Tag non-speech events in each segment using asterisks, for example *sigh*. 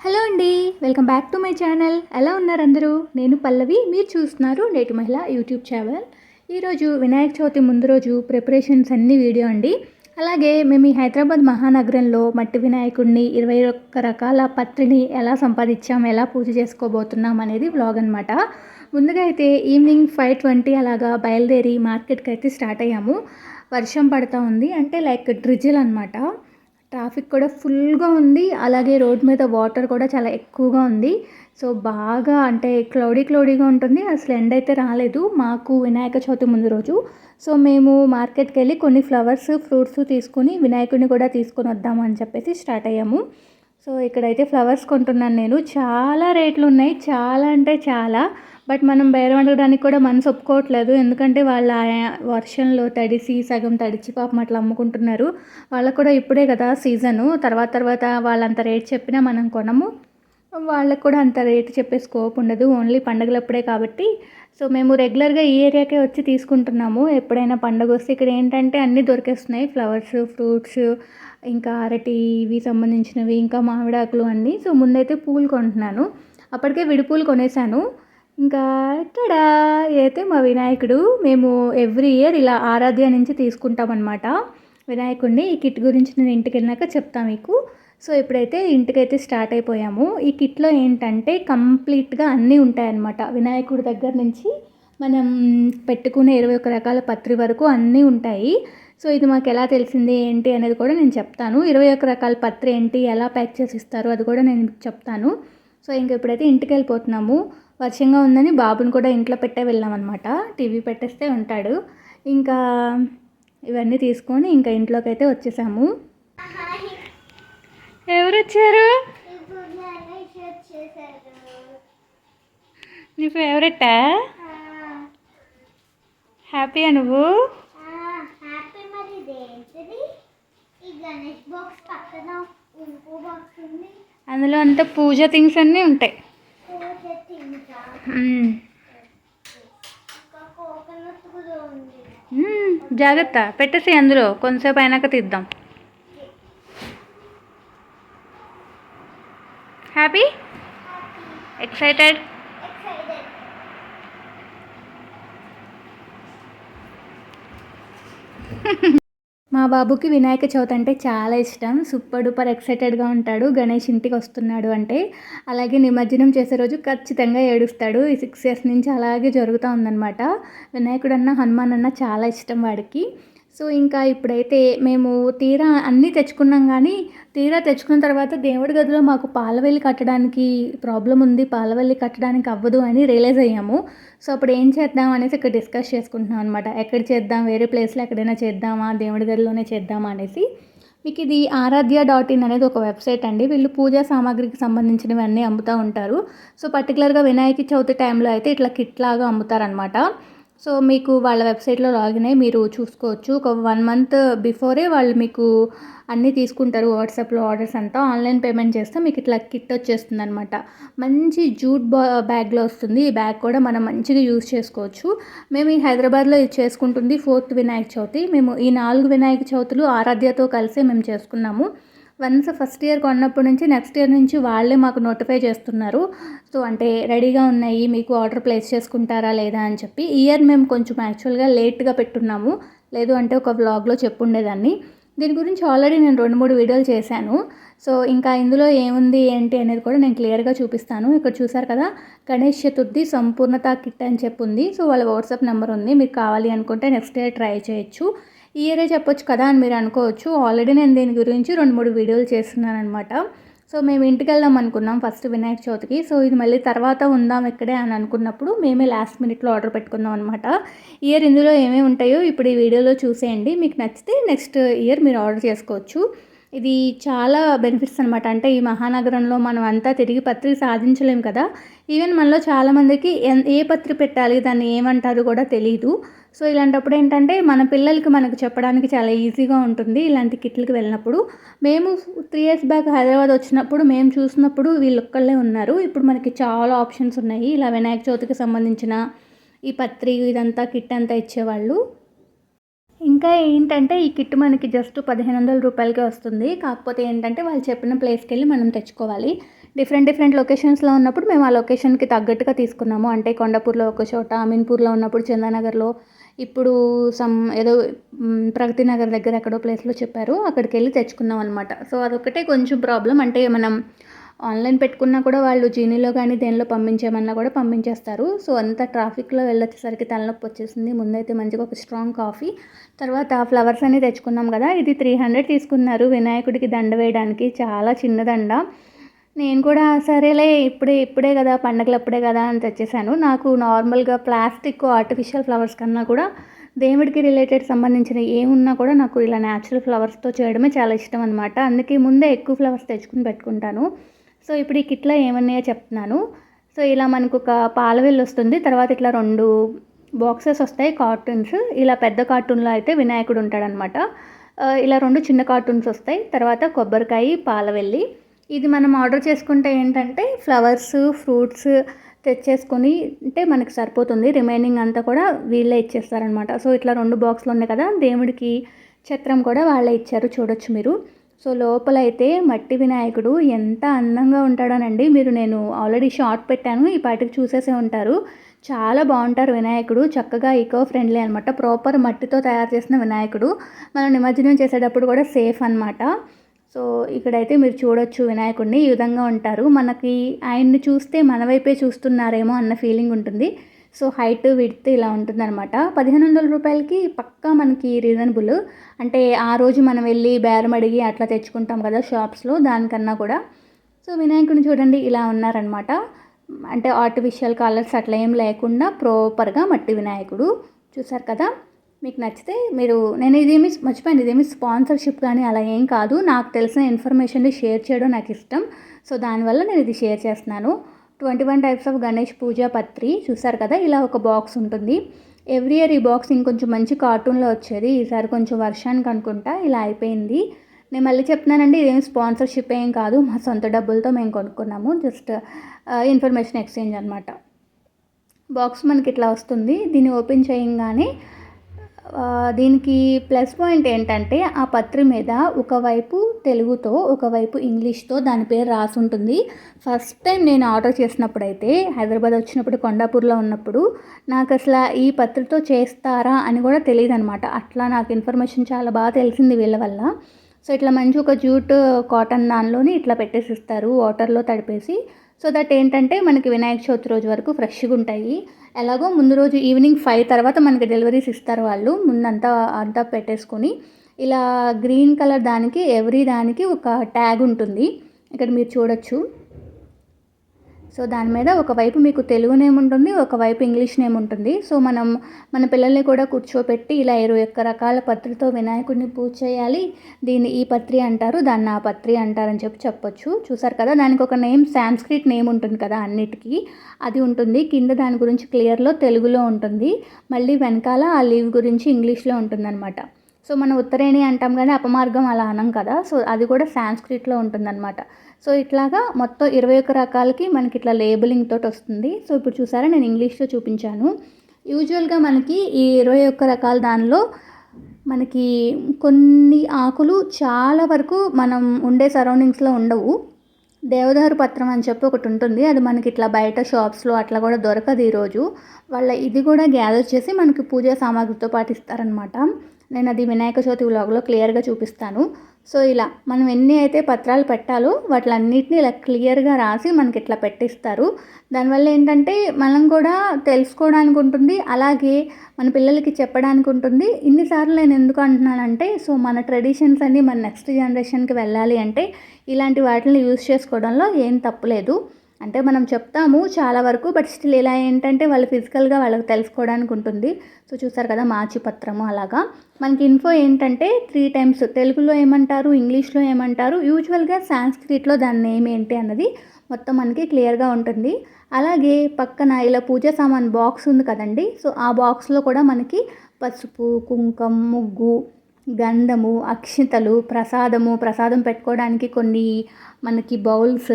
Hello అండి welcome back to my channel. ఎలా ఉన్నారు అందరూ? నేను పల్లవి మీరు చూస్తున్నారు నేటి మహిళ యూట్యూబ్ ఛానల్. ఈరోజు వినాయక చవితి ముందు రోజు ప్రిపరేషన్స్ అన్ని వీడియో అండి. అలాగే మేము ఈ హైదరాబాద్ మహానగరంలో మట్టి వినాయకుడిని ఇరవై ఒక్క రకాల పత్రిని ఎలా సంపాదించాం ఎలా పూజ చేసుకోబోతున్నాం అనేది వ్లాగ్ అనమాట ముందుగా అయితే ఈవినింగ్ ఫైవ్ ట్వంటీ అలాగా బయలుదేరి మార్కెట్కి అయితే స్టార్ట్ అయ్యాము. వర్షం పడుతూ ఉంది అంటే లైక్ డ్రిజిల్ అనమాట ట్రాఫిక్ కూడా ఫుల్గా ఉంది. అలాగే రోడ్ మీద వాటర్ కూడా చాలా ఎక్కువగా ఉంది. సో బాగా అంటే క్లౌడీ క్లౌడీగా ఉంటుంది. అసలు ఎండ అయితే రాలేదు. మాకు వినాయక చవితి ముందు రోజు. సో మేము మార్కెట్కి వెళ్ళి కొన్ని ఫ్లవర్స్ ఫ్రూట్స్ తీసుకుని వినాయకుడిని కూడా తీసుకొని వద్దాము అని చెప్పేసి స్టార్ట్ అయ్యాము. సో ఇక్కడైతే ఫ్లవర్స్ కొంటున్నాను నేను. చాలా రేట్లు ఉన్నాయి. చాలా అంటే చాలా. బట్ మనం బేరం అడగడానికి కూడా మనసు ఒప్పుకోవట్లేదు. ఎందుకంటే వాళ్ళ ఆ వర్షంలో తడిసి సగం తడిచి పాపం అట్లా అమ్ముకుంటున్నారు. వాళ్ళకు కూడా ఇప్పుడే కదా సీజను. తర్వాత తర్వాత వాళ్ళంత రేట్ చెప్పినా మనం కొనము. వాళ్ళకు కూడా అంత రేటు చెప్పే స్కోప్ ఉండదు. ఓన్లీ పండగలప్పుడే కాబట్టి. సో మేము రెగ్యులర్గా ఈ ఏరియాకే వచ్చి తీసుకుంటున్నాము. ఎప్పుడైనా పండగ వస్తే ఇక్కడ ఏంటంటే అన్నీ దొరికేస్తున్నాయి. ఫ్లవర్స్ ఫ్రూట్స్ ఇంకా అరటి ఇవి సంబంధించినవి ఇంకా మామిడాకులు అన్నీ. సో ముందైతే పూలు కొంటున్నాను. అప్పటికే విడిపూలు కొనేసాను. ఇంకా టడా అయితే మా వినాయకుడు మేము ఎవ్రీ ఇయర్ ఇలా ఆరాధ్య నుంచి తీసుకుంటామన్నమాట. వినాయకుడిని ఈ కిట్ గురించి నేను ఇంటికి వెళ్ళినాక చెప్తాను మీకు. సో ఇప్పుడైతే ఇంటికైతే స్టార్ట్ అయిపోయాము. ఈ కిట్లో ఏంటంటే కంప్లీట్గా అన్నీ ఉంటాయన్నమాట. వినాయకుడి దగ్గర నుంచి మనం పెట్టుకునే ఇరవై ఒక రకాల పత్రి వరకు అన్నీ ఉంటాయి. సో ఇది మాకు ఎలా తెలిసింది ఏంటి అనేది కూడా నేను చెప్తాను. ఇరవై ఒక రకాల పత్రి ఏంటి ఎలా ప్యాక్ చేసి ఇస్తారు అది కూడా నేను చెప్తాను. సో ఇంక ఇప్పుడైతే ఇంటికి వెళ్ళిపోతున్నాము. వర్షంగా ఉందని బాబుని కూడా ఇంట్లో పెట్టే వెళ్ళామన్నమాట టీవీ పెట్టేస్తే ఉంటాడు. ఇంకా ఇవన్నీ తీసుకొని ఇంకా ఇంట్లోకి అయితే వచ్చేసాము ఎవరు వచ్చారు నీ ఫేవరెటా హ్యాపీయా నువ్వు? హ్యాపీ అందులో అంతా పూజ థింగ్స్ అన్నీ ఉంటాయి పూజ తింటా మ్మ్. ఇంకా కోకోనట్ కూడా ఉంది మ్మ్. జాగ్రత్త పెట్టేసి అందులో. కొంతసేపు అయినాక తీద్దాం. హ్యాపీ ఎక్సైటెడ్ *laughs* మా బాబుకి వినాయక చవితి అంటే చాలా ఇష్టం. సూపర్ డూపర్ ఎక్సైటెడ్గా ఉంటాడు. గణేష్ ఇంటికి వస్తున్నాడు అంటే అలాగే నిమజ్జనం చేసే రోజు ఖచ్చితంగా ఏడుస్తాడు. ఈ సిక్స్ ఇయర్స్ నుంచి అలాగే జరుగుతూ ఉందన్నమాట. వినాయకుడు అన్న హనుమాన్ అన్న చాలా ఇష్టం వాడికి. సో ఇంకా ఇప్పుడైతే మేము తీరా అన్నీ తెచ్చుకున్నాం కానీ తీరా తెచ్చుకున్న తర్వాత దేవుడి గదిలో మాకు పాలవెల్లి కట్టడానికి ప్రాబ్లం ఉంది పాలవెల్లి కట్టడానికి అవ్వదు అని రియలైజ్ అయ్యాము. సో అప్పుడు ఏం చేద్దాం అనేసి ఇక్కడ డిస్కస్ చేసుకుంటున్నాం అనమాట ఎక్కడ చేద్దాం వేరే ప్లేస్లో ఎక్కడైనా చేద్దామా దేవుడి గదిలోనే చేద్దామా అనేసి. మీకు ఇది ఆరాధ్య డాట్ ఇన్ అనేది ఒక వెబ్సైట్ అండి. వీళ్ళు పూజా సామాగ్రికి సంబంధించినవి అన్నీ అమ్ముతూ ఉంటారు. సో పర్టికులర్గా వినాయక చవితి టైంలో అయితే ఇట్లా కిట్ లాగా అమ్ముతారనమాట సో మీకు వాళ్ళ వెబ్సైట్లో లాగిన్ అయ్యి మీరు చూసుకోవచ్చు. ఒక వన్ మంత్ బిఫోరే వాళ్ళు మీకు అన్నీ తీసుకుంటారు. వాట్సాప్లో ఆర్డర్స్ అంతా ఆన్లైన్ పేమెంట్ చేస్తే మీకు ఇట్లా కిట్ వచ్చేస్తుంది అనమాట మంచి జూట్ బా బ్యాగ్లో వస్తుంది. ఈ బ్యాగ్ కూడా మనం మంచిగా యూజ్ చేసుకోవచ్చు. మేము ఈ హైదరాబాద్లో ఇది చేసుకుంటుంది ఫోర్త్ వినాయక చవితి. మేము ఈ నాలుగు వినాయక చవితులు ఆరాధ్యతో కలిసి మేము చేసుకున్నాము. వన్స్ ఫస్ట్ ఇయర్ కొన్నప్పటి నుంచి నెక్స్ట్ ఇయర్ నుంచి వాళ్ళే మాకు నోటిఫై చేస్తున్నారు. సో అంటే రెడీగా ఉన్నాయి మీకు ఆర్డర్ ప్లేస్ చేసుకుంటారా లేదా అని చెప్పి ఇయర్ మేము కొంచెం యాక్చువల్గా లేట్గా పెట్టున్నాము. లేదు అంటే ఒక వ్లాగ్లో చెప్పుండేదాన్ని. దీని గురించి ఆల్రెడీ నేను రెండు మూడు వీడియోలు చేశాను. సో ఇంకా ఇందులో ఏముంది ఏంటి అనేది కూడా నేను క్లియర్గా చూపిస్తాను. ఇక్కడ చూసారు కదా గణేష్ చతుర్థి సంపూర్ణత కిట్ అని చెప్పి ఉంది. సో వాళ్ళ వాట్సాప్ నెంబర్ ఉంది. మీకు కావాలి అనుకుంటే నెక్స్ట్ ఇయర్ ట్రై చేయొచ్చు. ఇయరే చెప్పొచ్చు కదా అని మీరు అనుకోవచ్చు. ఆల్రెడీ నేను దీని గురించి రెండు మూడు వీడియోలు చేస్తున్నాను అనమాట సో మేము ఇంటికి వెళ్దాం అనుకున్నాం ఫస్ట్ వినాయక చవితికి. సో ఇది మళ్ళీ తర్వాత ఉందాం ఇక్కడే అని అనుకున్నప్పుడు మేమే లాస్ట్ మినిట్లో ఆర్డర్ పెట్టుకుందాం అనమాట ఇయర్ ఇందులో ఏమేమి ఉంటాయో ఇప్పుడు ఈ వీడియోలో చూసేయండి. మీకు నచ్చితే నెక్స్ట్ ఇయర్ మీరు ఆర్డర్ చేసుకోవచ్చు. ఇది చాలా బెనిఫిట్స్ అనమాట అంటే ఈ మహానగరంలో మనం అంతా తిరిగి పత్రి సాధించలేం కదా. ఈవెన్ మనలో చాలామందికి ఎన్- ఏ పత్రి పెట్టాలి దాన్ని ఏమంటారు కూడా తెలియదు సో ఇలాంటప్పుడు ఏంటంటే మన పిల్లలకి మనకు చెప్పడానికి చాలా ఈజీగా ఉంటుంది ఇలాంటి కిట్లకి వెళ్ళినప్పుడు. మేము త్రీ ఇయర్స్ బ్యాక్ హైదరాబాద్ వచ్చినప్పుడు మేము చూసినప్పుడు వీళ్ళు ఒక్కళ్ళే ఉన్నారు. ఇప్పుడు మనకి చాలా ఆప్షన్స్ ఉన్నాయి. ఇలా వినాయక చవితికి సంబంధించిన ఈ పత్రి ఇదంతా కిట్ అంతా ఇచ్చేవాళ్ళు. ఇంకా ఏంటంటే ఈ కిట్ మనకి జస్ట్ పదిహేను వందల రూపాయలకే వస్తుంది. కాకపోతే ఏంటంటే వాళ్ళు చెప్పిన ప్లేస్కి వెళ్ళి మనం తెచ్చుకోవాలి. డిఫరెంట్ డిఫరెంట్ లొకేషన్స్లో ఉన్నప్పుడు మేము ఆ లొకేషన్కి తగ్గట్టుగా తీసుకున్నాము. అంటే కొండపూర్లో ఒక చోట అమీన్పూర్లో ఉన్నప్పుడు చందానగర్లో ఇప్పుడు సమ్ ఏదో ప్రగతి నగర్ దగ్గర ఎక్కడో ప్లేస్లో చెప్పారు అక్కడికి వెళ్ళి తెచ్చుకున్నాం అనమాట సో అదొకటే కొంచెం ప్రాబ్లం అంటే మనం ఆన్లైన్ పెట్టుకున్నా కూడా వాళ్ళు జీనీలో కానీ దేనిలో పంపించేమన్నా కూడా పంపించేస్తారు. సో అంత ట్రాఫిక్లో వెళ్ళొచ్చేసరికి తలనొప్పి వచ్చేసింది. ముందైతే మంచిగా ఒక స్ట్రాంగ్ కాఫీ తర్వాత ఫ్లవర్స్ అన్ని తెచ్చుకున్నాం కదా ఇది త్రీ హండ్రెడ్ తీసుకున్నారు. వినాయకుడికి దండ వేయడానికి చాలా చిన్న దండ. నేను కూడా సరేలే ఇప్పుడే ఇప్పుడే కదా పండగలు అప్పుడే కదా అని తెచ్చేసాను. నాకు నార్మల్గా ప్లాస్టిక్ ఆర్టిఫిషియల్ ఫ్లవర్స్ కన్నా కూడా దేవుడికి రిలేటెడ్ సంబంధించిన ఏమున్నా కూడా నాకు ఇలా న్యాచురల్ ఫ్లవర్స్తో చేయడమే చాలా ఇష్టం అనమాట అందుకే ముందే ఎక్కువ ఫ్లవర్స్ తెచ్చుకుని పెట్టుకుంటాను. సో ఇప్పుడు ఈ కిట్లో ఏమన్నాయో చెప్తున్నాను. సో ఇలా మనకు ఒక పాలవెల్లి వస్తుంది. తర్వాత ఇట్లా రెండు బాక్సెస్ వస్తాయి కార్టూన్స్. ఇలా పెద్ద కార్టూన్లో అయితే వినాయకుడు ఉంటాడనమాట ఇలా రెండు చిన్న కార్టూన్స్ వస్తాయి. తర్వాత కొబ్బరికాయ పాలవెల్లి ఇది మనం ఆర్డర్ చేసుకుంటే ఏంటంటే ఫ్లవర్స్ ఫ్రూట్స్ తెచ్చేసుకొని అంటే మనకి సరిపోతుంది. రిమైనింగ్ అంతా కూడా వీళ్ళే ఇచ్చేస్తారనమాట సో ఇట్లా రెండు బాక్స్లు ఉన్నాయి కదా దేవుడికి చక్రం కూడా వాళ్ళే ఇచ్చారు చూడొచ్చు మీరు. సో లోపల అయితే మట్టి వినాయకుడు ఎంత అందంగా ఉంటాడోనండి. మీరు నేను ఆల్రెడీ షార్ట్ పెట్టాను ఈ పాటికి చూసేసే ఉంటారు. చాలా బాగుంటారు వినాయకుడు. చక్కగా ఈకో ఫ్రెండ్లీ అనమాట ప్రాపర్ మట్టితో తయారు చేసిన వినాయకుడు. మనం నిమజ్జనం చేసేటప్పుడు కూడా సేఫ్ అనమాట సో ఇక్కడైతే మీరు చూడొచ్చు వినాయకుడిని ఈ విధంగా ఉంటారు. మనకి ఆయన్ని చూస్తే మన వైపే చూస్తున్నారేమో అన్న ఫీలింగ్ ఉంటుంది. సో హైట్ విడ్త్ ఇలా ఉంటుందన్నమాట. పదిహేను వందల రూపాయలకి పక్కా మనకి రీజనబుల్. అంటే ఆ రోజు మనం వెళ్ళి బేరం అడిగి అట్లా తెచ్చుకుంటాం కదా షాప్స్లో దానికన్నా కూడా. సో వినాయకుడిని చూడండి ఇలా ఉన్నారనమాట అంటే ఆర్టిఫిషియల్ కలర్స్ అట్లా ఏం లేకుండా ప్రాపర్గా మట్టి వినాయకుడు. చూసారు కదా? మీకు నచ్చితే మీరు నేను ఇదేమి మర్చిపోయాను ఇదేమి స్పాన్సర్షిప్ కానీ అలా ఏం కాదు. నాకు తెలిసిన ఇన్ఫర్మేషన్ని షేర్ చేయడం నాకు ఇష్టం. సో దానివల్ల నేను ఇది షేర్ చేస్తున్నాను. Twenty one types of Ganesh Puja పత్రి చూసారు కదా? ఇలా ఒక బాక్స్ ఉంటుంది. ఎవ్రీ ఇయర్ ఈ బాక్స్ ఇంకొంచెం మంచి కార్టూన్లో వచ్చేది. ఈసారి కొంచెం వర్షానికి అనుకుంటా ఇలా అయిపోయింది. నేను మళ్ళీ చెప్తున్నానండి ఇదేం స్పాన్సర్షిప్ ఏం కాదు. మా సొంత డబ్బులతో మేము కొనుక్కున్నాము. జస్ట్ ఇన్ఫర్మేషన్ ఎక్స్చేంజ్ అనమాట బాక్స్ మనకి ఇట్లా వస్తుంది. దీన్ని ఓపెన్ చేయగానే దీనికి ప్లస్ పాయింట్ ఏంటంటే ఆ పత్రి మీద ఒకవైపు తెలుగుతో ఒకవైపు ఇంగ్లీష్తో దాని పేరు రాసి ఉంటుంది. ఫస్ట్ టైం నేను ఆర్డర్ చేసినప్పుడు అయితే హైదరాబాద్ వచ్చినప్పుడు కొండాపూర్లో ఉన్నప్పుడు నాకు అసలు ఈ పత్రితో చేస్తారా అని కూడా తెలియదు అనమాట అట్లా నాకు ఇన్ఫర్మేషన్ చాలా బాగా తెలిసింది వీళ్ళ వల్ల. సో ఇట్లా మంచి ఒక జూట్ కాటన్ దానిలోని ఇట్లా పెట్టేసి ఇస్తారు వాటర్లో తడిపేసి. సో దట్ ఏంటంటే మనకి వినాయక చవితి రోజు వరకు ఫ్రెష్గా ఉంటాయి. ఎలాగో ముందు రోజు ఈవినింగ్ ఫైవ్ తర్వాత మనకి డెలివరీస్ ఇస్తారు వాళ్ళు. ముందంతా అంతా పెట్టేసుకొని ఇలా గ్రీన్ కలర్ దానికి ఎవ్రీ దానికి ఒక ట్యాగ్ ఉంటుంది. ఇక్కడ మీరు చూడొచ్చు. సో దాని మీద ఒకవైపు మీకు తెలుగు నేమ్ ఉంటుంది ఒకవైపు ఇంగ్లీష్ నేమ్ ఉంటుంది. సో మనం మన పిల్లల్ని కూడా కూర్చోపెట్టి ఇలా ఇరవై ఒక్క రకాల పత్రితో వినాయకుడిని పూజ చేయాలి. దీన్ని ఈ పత్రి అంటారు దాన్ని ఆ పత్రి అంటారని చెప్పి చెప్పొచ్చు. చూసారు కదా దానికి ఒక నేమ్ సాంస్క్రిట్ నేమ్ ఉంటుంది కదా అన్నిటికీ. అది ఉంటుంది. కింద దాని గురించి క్లియర్లో తెలుగులో ఉంటుంది. మళ్ళీ వెనకాల ఆ లీవ్ గురించి ఇంగ్లీష్లో ఉంటుందన్నమాట. సో మనం ఉత్తరేణి అంటాం కానీ అపమార్గం అలా అనం కదా. సో అది కూడా సాంస్క్రిట్లో ఉంటుందన్నమాట. సో ఇట్లాగా మొత్తం ఇరవై ఒక్క రకాలకి మనకి ఇట్లా లేబులింగ్ తోటి వస్తుంది. సో ఇప్పుడు చూసారా నేను ఇంగ్లీష్లో చూపించాను. యూజువల్గా మనకి ఈ ఇరవై ఒక్క రకాల దానిలో మనకి కొన్ని ఆకులు చాలా వరకు మనం ఉండే సరౌండింగ్స్లో ఉండవు. దేవదారు పత్రం అని చెప్పి ఒకటి ఉంటుంది. అది మనకి ఇట్లా బయట షాప్స్లో అట్లా కూడా దొరకదు ఈరోజు. వాళ్ళ ఇది కూడా గ్యాదర్ చేసి మనకి పూజా సామాగ్రితో పాటు ఇస్తారనమాట నేను అది వినాయక చవితి వ్లాగ్లో క్లియర్గా చూపిస్తాను. సో ఇలా మనం ఎన్ని అయితే పత్రాలు పెట్టాలో వాటిలన్నిటిని ఇలా క్లియర్గా రాసి మనకి ఇట్లా పెట్టిస్తారు. దానివల్ల ఏంటంటే మనం కూడా తెలుసుకోవడానికి ఉంటుంది అలాగే మన పిల్లలకి చెప్పడానికి ఉంటుంది. ఇన్నిసార్లు నేను ఎందుకు అంటున్నానంటే సో మన ట్రెడిషన్స్ అన్ని మన నెక్స్ట్ జనరేషన్కి వెళ్ళాలి అంటే ఇలాంటి వాటిని యూజ్ చేసుకోవడంలో ఏం తప్పులేదు అంటే మనం చెప్తాము చాలా వరకు బట్ స్టిల్ ఇలా ఏంటంటే వాళ్ళు ఫిజికల్గా వాళ్ళకి తెలుసుకోవడానికి ఉంటుంది. సో చూసారు కదా మాచిపత్రము అలాగా. మనకి ఇన్ఫో ఏంటంటే త్రీ టైమ్స్ తెలుగులో ఏమంటారు ఇంగ్లీష్లో ఏమంటారు యూజువల్గా సాంస్క్రిట్లో దాని నేమ్ ఏంటి అన్నది మొత్తం మనకి క్లియర్గా ఉంటుంది. అలాగే పక్కన ఇలా పూజ సామాన్ బాక్స్ ఉంది కదండి. సో ఆ బాక్స్లో కూడా మనకి పసుపు కుంకం ముగ్గు గంధము అక్షితలు ప్రసాదము ప్రసాదం పెట్టుకోవడానికి కొన్ని మనకి బౌల్స్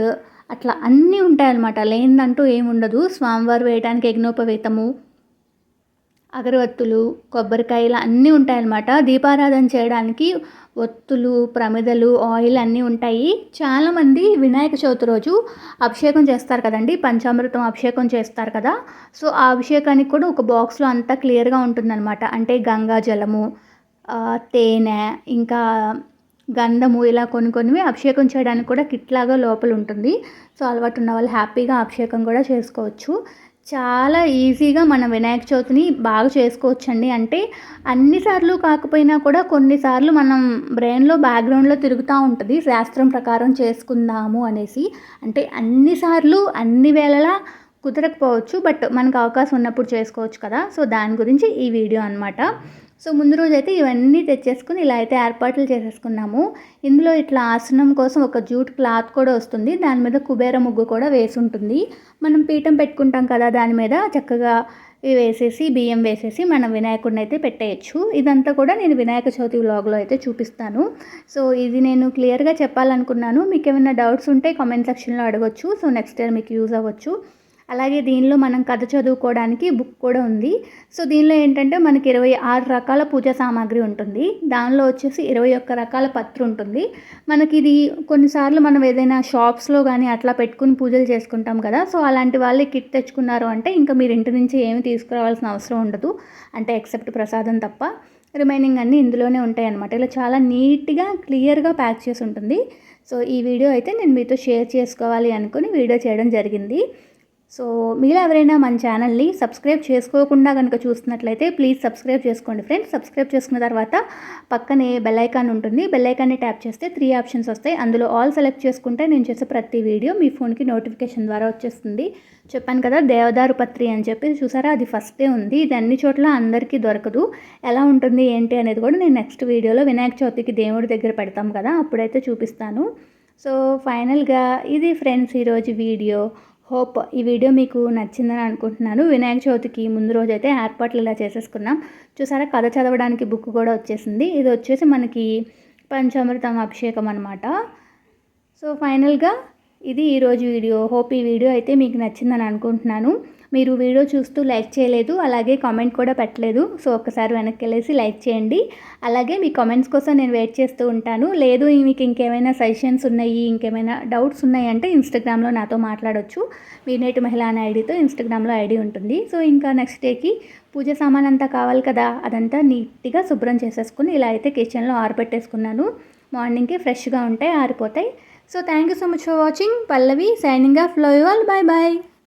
అట్లా అన్నీ ఉంటాయన్నమాట. లేనిదంటూ ఏముండదు. స్వామివారు వేయడానికి యజ్ఞోపవేతము అగరవత్తులు కొబ్బరికాయలు అన్నీ ఉంటాయన్నమాట. దీపారాధన చేయడానికి ఒత్తులు ప్రమిదలు ఆయిల్ అన్నీ ఉంటాయి. చాలామంది వినాయక చవితి రోజు అభిషేకం చేస్తారు కదండి. పంచామృతం అభిషేకం చేస్తారు కదా. సో ఆ అభిషేకానికి కూడా ఒక బాక్స్లో అంతా క్లియర్గా ఉంటుందన్నమాట. అంటే గంగా జలము తేనె ఇంకా గంధము ఇలా కొన్ని కొన్ని అభిషేకం చేయడానికి కూడా కిట్లాగా లోపల ఉంటుంది. సో అలవాటు ఉన్న వాళ్ళు హ్యాపీగా అభిషేకం కూడా చేసుకోవచ్చు. చాలా ఈజీగా మనం వినాయక చవితిని బాగా చేసుకోవచ్చండి. అంటే అన్నిసార్లు కాకపోయినా కూడా కొన్నిసార్లు మనం బ్రెయిన్లో బ్యాక్గ్రౌండ్లో తిరుగుతూ ఉంటుంది. శాస్త్రం ప్రకారం చేసుకుందాము అనేసి. అంటే అన్నిసార్లు అన్ని వేళలా కుదరకపోవచ్చు. బట్ మనకు అవకాశం ఉన్నప్పుడు చేసుకోవచ్చు కదా. సో దాని గురించి ఈ వీడియో అనమాట సో ముందు రోజు అయితే ఇవన్నీ తెచ్చేసుకుని ఇలా అయితే ఏర్పాట్లు చేసేసుకున్నాము. ఇందులో ఇట్లా ఆసనం కోసం ఒక జూట్ క్లాత్ కూడా వస్తుంది. దాని మీద కుబేర ముగ్గు కూడా వేసి ఉంటుంది. మనం పీఠం పెట్టుకుంటాం కదా దాని మీద చక్కగా వేసేసి బియ్యం వేసేసి మనం వినాయకుడిని అయితే పెట్టేయచ్చు. ఇదంతా కూడా నేను వినాయక చవితి వ్లాగ్లో అయితే చూపిస్తాను. సో ఇది నేను క్లియర్గా చెప్పాలనుకున్నాను. మీకు ఏమైనా డౌట్స్ ఉంటే కామెంట్ సెక్షన్లో అడగొచ్చు. సో నెక్స్ట్ ఇయర్ మీకు యూజ్ అవ్వచ్చు. అలాగే దీనిలో మనం కథ చదువుకోవడానికి బుక్ కూడా ఉంది. సో దీనిలో ఏంటంటే మనకి ఇరవై ఆరు రకాల పూజా సామాగ్రి ఉంటుంది. దానిలో వచ్చేసి ఇరవై ఒక్క రకాల పత్రి ఉంటుంది. మనకి ఇది కొన్నిసార్లు మనం ఏదైనా షాప్స్లో కానీ అట్లా పెట్టుకుని పూజలు చేసుకుంటాం కదా. సో అలాంటి వాళ్ళు కిట్ తెచ్చుకున్నారు అంటే ఇంకా మీరు ఇంటి నుంచి ఏమి తీసుకురావాల్సిన అవసరం ఉండదు. అంటే ఎక్సెప్ట్ ప్రసాదం తప్ప. రిమైనింగ్ అన్నీ ఇందులోనే ఉంటాయి అన్నమాట. ఇలా చాలా నీట్గా క్లియర్గా ప్యాక్ చేసి ఉంటుంది. సో ఈ వీడియో అయితే నేను మీతో షేర్ చేసుకోవాలి అనుకుని వీడియో చేయడం జరిగింది. సో మీరు ఎవరైనా మన ఛానల్ని సబ్స్క్రైబ్ చేసుకోకుండా కనుక చూస్తున్నట్లయితే ప్లీజ్ సబ్స్క్రైబ్ చేసుకోండి ఫ్రెండ్స్. సబ్స్క్రైబ్ చేసుకున్న తర్వాత పక్కనే బెల్ ఐకాన్ ఉంటుంది. బెల్ ఐకాన్ని ట్యాప్ చేస్తే త్రీ ఆప్షన్స్ వస్తాయి. అందులో ఆల్ సెలెక్ట్ చేసుకుంటే నేను చేసే ప్రతి వీడియో మీ ఫోన్కి నోటిఫికేషన్ ద్వారా వచ్చేస్తుంది. చెప్పాను కదా దేవదారు పత్రి అని చెప్పి. చూసారా అది ఫస్టే ఉంది. ఇది అన్ని చోట్ల అందరికీ దొరకదు. ఎలా ఉంటుంది ఏంటి అనేది కూడా నేను నెక్స్ట్ వీడియోలో వినాయక చవితికి దేవుడి దగ్గర పెడతాం కదా అప్పుడైతే చూపిస్తాను. సో ఫైనల్గా ఇది ఫ్రెండ్స్ ఈరోజు వీడియో. హోప్ ఈ వీడియో మీకు నచ్చిందని అనుకుంటున్నాను. వినాయక చవితికి ముందు రోజైతే ఏర్పాట్లు ఇలా చేసేసుకున్నాం చూసారా కథ చదవడానికి బుక్ కూడా వచ్చేసింది. ఇది వచ్చేసి మనకి పంచామృతం అభిషేకం అనమాట సో ఫైనల్గా ఇది ఈరోజు వీడియో. హోప్ ఈ వీడియో అయితే మీకు నచ్చిందని అనుకుంటున్నాను. మీరు వీడియో చూస్తూ లైక్ చేయలేదు అలాగే కామెంట్ కూడా పెట్టలేదు. సో ఒక్కసారి వెనక్కి వెళ్ళేసి లైక్ చేయండి. అలాగే మీ కామెంట్స్ కోసం నేను వెయిట్ చేస్తూ ఉంటాను. లేదు మీకు ఇంకేమైనా సజెషన్స్ ఉన్నాయి ఇంకేమైనా డౌట్స్ ఉన్నాయి అంటే ఇన్స్టాగ్రామ్లో నాతో మాట్లాడొచ్చు. మీ నేటి మహిళ అనే ఐడితో ఇన్స్టాగ్రామ్లో ఐడి ఉంటుంది. సో ఇంకా నెక్స్ట్ డేకి పూజ సామాన్ అంతా కావాలి కదా అదంతా నీట్గా శుభ్రం చేసేసుకుని ఇలా అయితే కిచెన్లో ఆరబెట్టేసుకున్నాను. మార్నింగ్కి ఫ్రెష్గా ఉంటాయి ఆరిపోతాయి. So thank you so much for watching. Pallavi signing off love bye bye